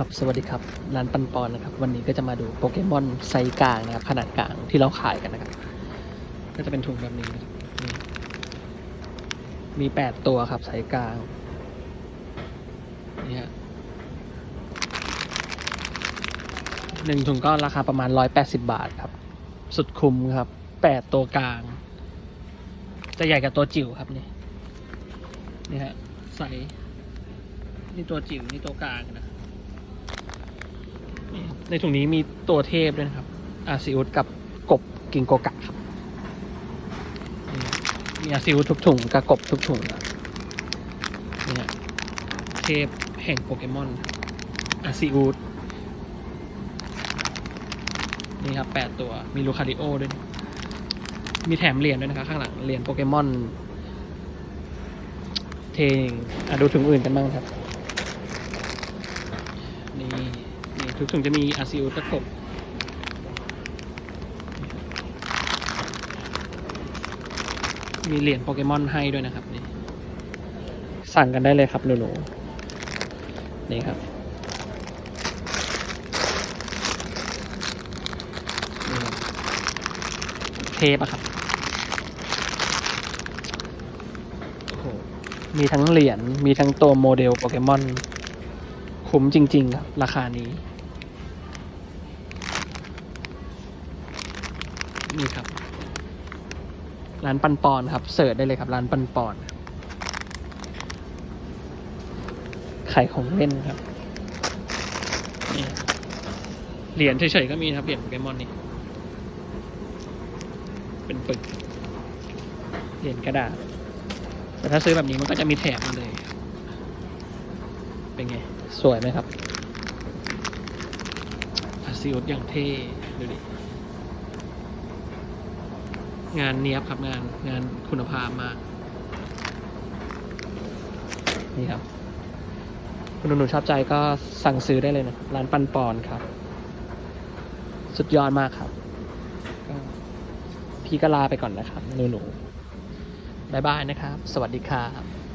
ครับสวัสดีครับ ร้านปันปอนนะครับ วันนี้ก็จะมาดูโปเกมอนไซส์กลางนะครับ ขนาดกลางที่เราขายกันนะครับ ก็จะเป็นถุงแบบนี้นะครับมีแปดตัวครับไซส์กลางนี่ฮะหนึ่งถุงก็ราคาประมาณร้อยแปดสิบาทครับ สุดคุ้มครับแปดตัวกลาง จะใหญ่กับตัวจิ๋วครับนี่นี่ฮะไซส์นี่ตัวจิ๋วนี่ตัวกลางนะ ในถุงนี้มีตัวเทพด้วยนะครับอาซิอุสกับกบกิงโกกะครับนี่มีอาซิอุสทุกถุงกับกบทุกถุงนะเนี่ฮะเทพแห่งโปเกมอนครับอาซิอุสนี่ครับแปดตัวมีลูคาริโอด้วย มีแถมเหรียญด้วยนะครับ ข้างหลังเหรียญโปเกมอนเทงอะดูถุงอื่นกันบ้างครับ นี่ ถุงจะมีอาซิอุตะกบมีเหรียญโปเกมอนให้ด้วยนะครับนี่สั่งกันได้เลยครับหนูๆนี่ครับนี่ครับเทปอะครับมีทั้งเหรียญ มีทั้งตัวโมเดลโปเกมอน คุ้มจริง ๆ ครับ ราคานี้ นี่ครับ ร้านปันปอนครับเสิร์ชได้เลยครับ ร้านปันปอนขายของเล่นครับเหรียญเฉยๆก็มีครับเหรียญโปเกมอนนี่เป็นปึกเหรียญกระดาษแต่ถ้าซื้อแบบนี้มันก็จะมีแถบมาเลย เป็นไง สวยไหมครับอาซิอุสอย่างเท่ ดูดิ งานเนี้ยบครับงานงานคุณภาพมาก นี่ครับ คุณหนูชอบใจก็สั่งซื้อได้เลยนะ ร้านปันปอนครับ สุดยอดมากครับ พี่ก็ลาไปก่อนนะครับหนูหนูบายบายนะครับ สวัสดีครับ